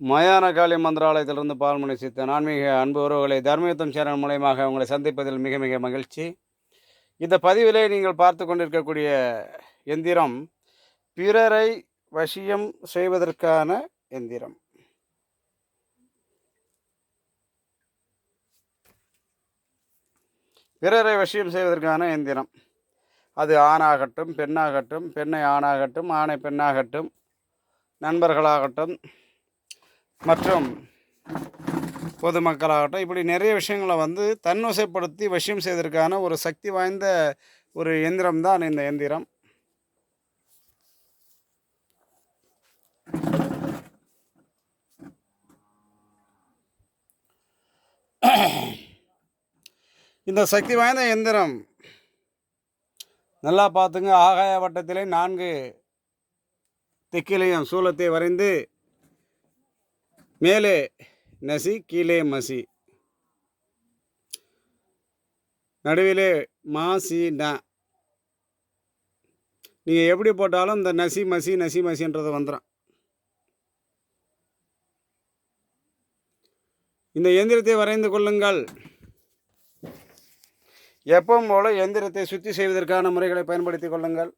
மயான காளி மந்திராலயத்திலிருந்து பால்மணி சித்தன் ஆன்மீக அன்பு உறவுகளை தர்மயுத்தம் சேனல் மூலயமாக உங்களை சந்திப்பதில் மிக மிக மகிழ்ச்சி. இந்த பதிவிலே நீங்கள் பார்த்து கொண்டிருக்கக்கூடிய எந்திரம் பிறரை வசியம் செய்வதற்கான எந்திரம். பிறரை வசியம் செய்வதற்கான எந்திரம். அது ஆணாகட்டும் பெண்ணாகட்டும் பெண்ணை ஆணாகட்டும் ஆணை பெண்ணாகட்டும் நண்பர்களாகட்டும் மற்றும் பொதுமக்களாகட்டும் இப்படி நிறைய விஷயங்களை வந்து தன்வசைப்படுத்தி வசியம் செய்வதற்கான ஒரு சக்தி வாய்ந்த ஒரு எந்திரம் தான் இந்த எந்திரம். இந்த சக்தி வாய்ந்த எந்திரம் நல்லா பார்த்துங்க. ஆகாய வட்டத்திலே நான்கு திக்கிலையும் சூலத்தை வரைந்து மேலே நசி கீழே மசி. நடுவிலே மா சி ந. நீங்கள் எப்படி போட்டாலும் இந்த நசி மசி நசி மசின்றது வந்துடும் இந்த எந்திரத்தை வரைந்து கொள்ளுங்கள். எப்பவும் போல எந்திரத்தை சுத்தி செய்வதற்கான முறைகளை பயன்படுத்தி கொள்ளுங்கள்.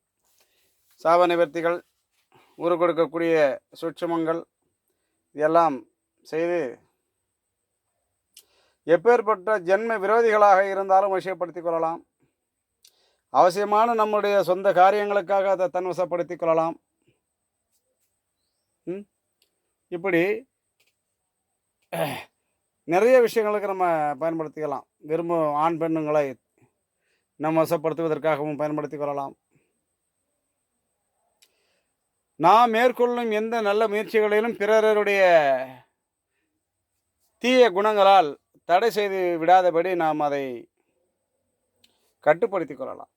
சாப நிவர்த்திகள் உரு கொடுக்கக்கூடிய சுட்சமங்கள் இதெல்லாம் செய்து எப்பேற்பட்ட ஜென்ம விரோதிகளாக இருந்தாலும் வசியப்படுத்திக் கொள்ளலாம். அவசியமான நம்முடைய சொந்த காரியங்களுக்காக அதை தன்வசப்படுத்திக் கொள்ளலாம். இப்படி நிறைய விஷயங்களுக்கு நம்ம பயன்படுத்திக்கலாம். விரும்பும் ஆண் பெண்ணுங்களை நம்ம வசப்படுத்துவதற்காகவும் பயன்படுத்திக் கொள்ளலாம். நாம் மேற்கொள்ளும் எந்த நல்ல முயற்சிகளிலும் பிறருடைய தீய குணங்களால் தடை செய்து விடாதபடி நாம் அதை கட்டுப்படுத்திக் கொள்ளலாம்.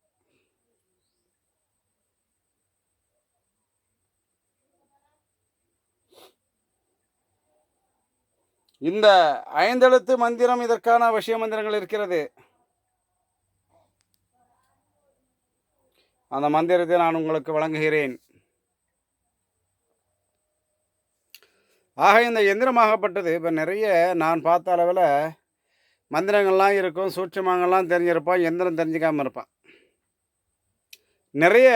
இந்த ஐந்தெழுத்து மந்திரம் இதற்கான விஷய மந்திரங்கள் இருக்கிறது. அந்த மந்திரத்தை நான் உங்களுக்கு வழங்குகிறேன். ஆக இந்த எந்திரமாகப்பட்டது. இப்போ நிறைய நான் பார்த்த அளவில் மந்திரங்கள்லாம் இருக்கும் சூட்சமாங்கள்லாம் தெரிஞ்சிருப்பான் எந்திரம் தெரிஞ்சுக்காமல் இருப்பான். நிறைய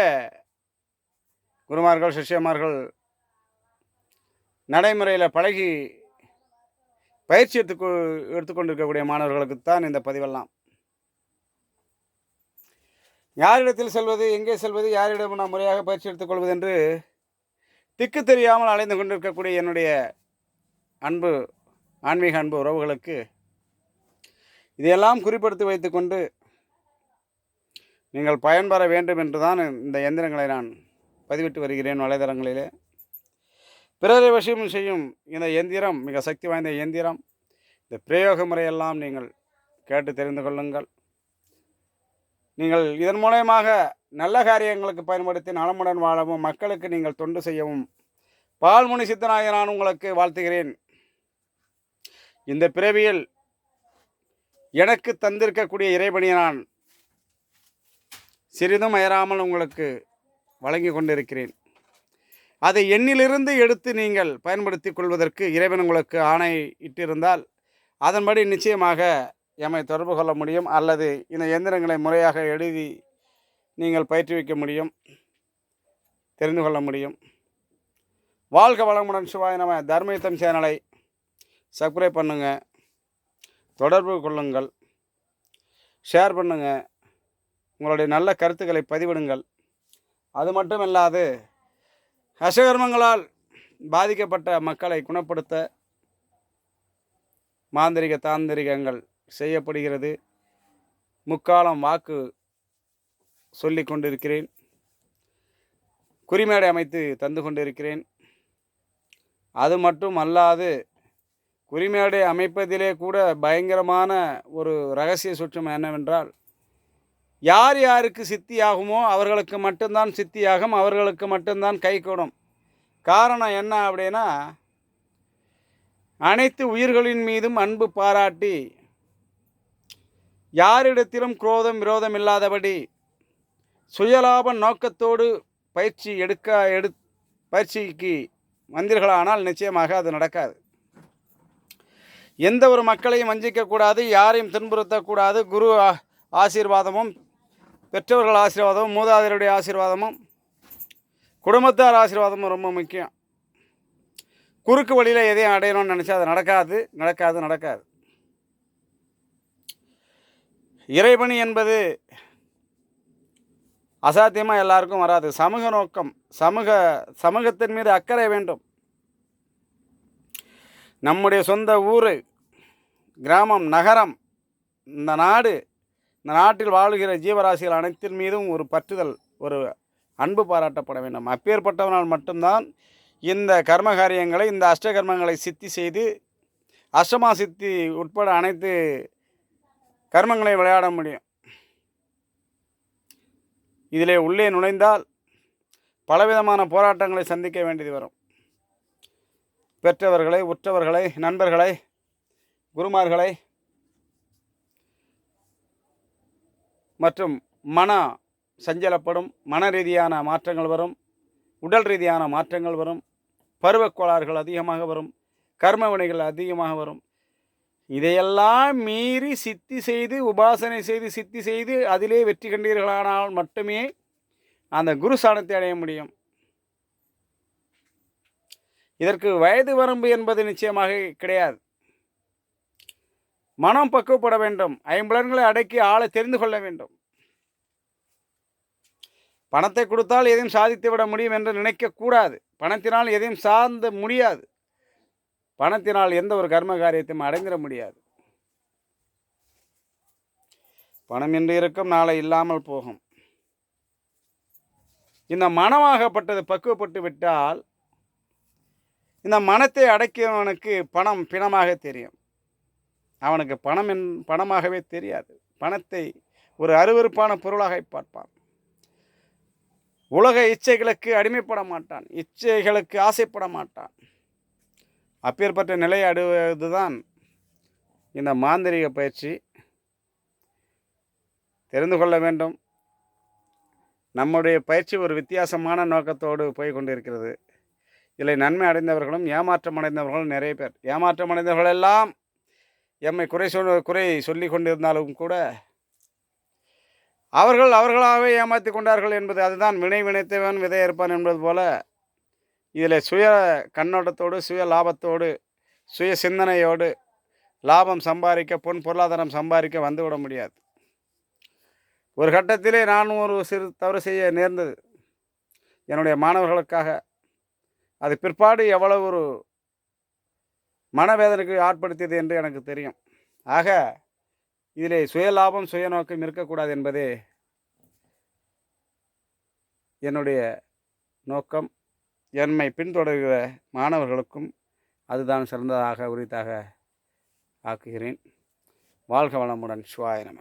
குருமார்கள் சிஷ்யமார்கள் நடைமுறையில் பழகி பயிற்சி எடுத்து எடுத்துக்கொண்டிருக்கக்கூடிய மாணவர்களுக்கு தான் இந்த பதிவெல்லாம். யாரிடத்தில் செல்வது எங்கே செல்வது யாரிடம் நாம் முறையாக பயிற்சி எடுத்துக்கொள்வது என்று திக்கு தெரியாமல் அலைந்து கொண்டிருக்கக்கூடிய என்னுடைய அன்பு ஆன்மீக அன்பு உறவுகளுக்கு இதையெல்லாம் குறிப்படுத்தி வைத்துக்கொண்டு நீங்கள் பயன்பெற வேண்டும் என்று தான் இந்த எந்திரங்களை நான் பதிவிட்டு வருகிறேன் வலைதளங்களிலே. பிறரை வசியம் செய்யும் இந்த எந்திரம் மிக சக்தி வாய்ந்த எந்திரம். இந்த பிரயோக முறையெல்லாம் நீங்கள் கேட்டு தெரிந்து கொள்ளுங்கள். நீங்கள் இதன் மூலயமாக நல்ல காரியங்களுக்கு பயன்படுத்தி நலமுடன் வாழவும் மக்களுக்கு நீங்கள் தொண்டு செய்யவும். பால்முனி சித்தனாகிய நான் உங்களுக்கு வாழ்த்துகிறேன். இந்த பிறவியில் எனக்கு தந்திருக்கக்கூடிய இறைவனை நான் சிறிதும் அயராமல் உங்களுக்கு வழங்கி கொண்டிருக்கிறேன். அதை எண்ணிலிருந்து எடுத்து நீங்கள் பயன்படுத்தி கொள்வதற்கு இறைவன் உங்களுக்கு ஆணை இட்டிருந்தால் அதன்படி நிச்சயமாக எம்மை தொடர்பு கொள்ள முடியும். அல்லது இந்த எந்திரங்களை முறையாக எழுதி நீங்கள் பயிற்றுவிக்க முடியும் தெரிந்து கொள்ள முடியும். வாழ்க வளமுடன் சிவாய் நம்ம தர்மயுத்தம் சேனலை சப்ஸ்கிரைப் பண்ணுங்கள் தொடர்பு கொள்ளுங்கள். ஷேர் பண்ணுங்கள் உங்களுடைய நல்ல கருத்துக்களை பதிவிடுங்கள். அது மட்டும் இல்லாது அசகர்மங்களால் பாதிக்கப்பட்ட மக்களை குணப்படுத்த மாந்திரிக தாந்திரிகங்கள் செய்யப்படுகிறது. முக்காலம் வாக்கு சொல்லி கொண்டிருக்கிறேன். குறிமேடை அமைத்து தந்து கொண்டிருக்கிறேன். அது மட்டும் அல்லாது குறிமேடை அமைப்பதிலே கூட பயங்கரமான ஒரு ரகசிய சுற்றம் என்னவென்றால் யார் யாருக்கு சித்தியாகுமோ அவர்களுக்கு மட்டும்தான் சித்தியாகும் அவர்களுக்கு மட்டும்தான் கைகூடும் காரணம் என்ன அப்படின்னா அனைத்து உயிர்களின் மீதும் அன்பு பாராட்டி யாரிடத்திலும் குரோதம் விரோதம் இல்லாதபடி சுயலாப நோக்கத்தோடு பயிற்சி எடுக்க எடு பயிற்சிக்கு வந்தீர்களானால் நிச்சயமாக அது நடக்காது. எந்த ஒரு மக்களையும் வஞ்சிக்கக்கூடாது யாரையும் துன்புறுத்தக்கூடாது குரு ஆ- ஆசீர்வாதமும் பெற்றவர்கள் ஆசீர்வாதமும் மூதாதையருடைய ஆசீர்வாதமும் குடும்பத்தார் ஆசீர்வாதமும் ரொம்ப முக்கியம். குறுக்கு வழியில் எதையும் அடையணும்னு நினச்சா அது நடக்காது நடக்காது நடக்காது. இறைபணி என்பது அசாத்தியமாக எல்லாருக்கும் வராது. சமூக நோக்கம் சமூக சமூகத்தின் மீது அக்கறை வேண்டும். நம்முடைய சொந்த ஊர் கிராமம் நகரம் இந்த நாடு இந்த நாட்டில் வாழுகிற ஜீவராசிகள் அனைத்தின் மீதும் ஒரு பற்றுதல் ஒரு அன்பு பாராட்டப்பட வேண்டும். அப்பேற்பட்டவனால் மட்டும்தான் இந்த கர்ம காரியங்களை இந்த அஷ்டகர்மங்களை சித்தி செய்து அஷ்டமா சித்தி உட்பட அனைத்து கர்மங்களை விளையாட முடியும். இதிலே உள்ளே நுழைந்தால் பலவிதமான போராட்டங்களை சந்திக்க வேண்டியது வரும். பெற்றவர்களை உற்றவர்களை நண்பர்களை குருமார்களை மற்றும் மன சஞ்சலப்படும் மன ரீதியான மாற்றங்கள் வரும் உடல் ரீதியான மாற்றங்கள் வரும் பருவக்கோளாறுகள் அதிகமாக வரும் கர்ம வினைகள் அதிகமாக வரும் இதையெல்லாம் மீறி சித்தி செய்து உபாசனை செய்து சித்தி செய்து அதிலே வெற்றி கண்டீர்களானால் மட்டுமே அந்த குரு ஸ்தானத்தை அடைய முடியும். இதற்கு வயது வரம்பு என்பது நிச்சயமாக கிடையாது. மனம் பக்குவப்பட வேண்டும். ஐம்பலன்களை அடக்கி ஆளை தெரிந்து கொள்ள வேண்டும். பணத்தை கொடுத்தால் எதையும் சாதித்து விட முடியும் என்று நினைக்கக்கூடாது. பணத்தினால் எதையும் சார்ந்த முடியாது. பணத்தினால் எந்த ஒரு கர்ம காரியத்தையும் அடைந்திட முடியாது. பணம் இன்று இருக்கும் நாளை இல்லாமல் போகும். இந்த மனமாகப்பட்டது பக்குவப்பட்டு விட்டால் இந்த மனத்தை அடக்கியவனுக்கு பணம் பிணமாக தெரியும். அவனுக்கு பணம் என் பணமாகவே தெரியாது. பணத்தை ஒரு அருவருப்பான பொருளாக பார்ப்பான். உலக இச்சைகளுக்கு அடிமைப்பட மாட்டான். இச்சைகளுக்கு ஆசைப்பட மாட்டான். அப்பேற்பட்ட நிலையை அடைவதுதான் இந்த மாந்திரிக பயிற்சி. தெரிந்து கொள்ள வேண்டும். நம்முடைய பயிற்சி ஒரு வித்தியாசமான நோக்கத்தோடு போய் கொண்டிருக்கிறது இதில் நன்மை அடைந்தவர்களும் ஏமாற்றம் அடைந்தவர்களும் நிறைய பேர். ஏமாற்றம் அடைந்தவர்கள் எல்லாம் எம்மை குறை சொல் குறை சொல்லி கொண்டிருந்தாலும் கூட அவர்கள் அவர்களாகவே ஏமாற்றி கொண்டார்கள் என்பது அதுதான் வினை வினைத்தவன் விதை இருப்பான் என்பது போல இதில் சுய கண்ணோட்டத்தோடு சுய லாபத்தோடு சுய சிந்தனையோடு லாபம் சம்பாதிக்க பொன் பொருளாதாரம் சம்பாதிக்க வந்துவிட முடியாது. ஒரு கட்டத்திலே நானும் ஒரு சிறு தவறு செய்ய நேர்ந்தது. என்னுடைய மாணவர்களுக்காக அது பிற்பாடு எவ்வளவு ஒரு மனவேதனைக்கு ஆட்படுத்தியது என்று எனக்கு தெரியும். ஆக இதிலே சுயலாபம் சுயநோக்கம் இருக்கக்கூடாது என்பதே என்னுடைய நோக்கம். என்னை பின்தொடர்கிற மாணவர்களுக்கும் அதுதான் சிறந்ததாக உரித்தாக ஆக்குகிறேன். வாழ்க வளமுடன். சிவாய நம.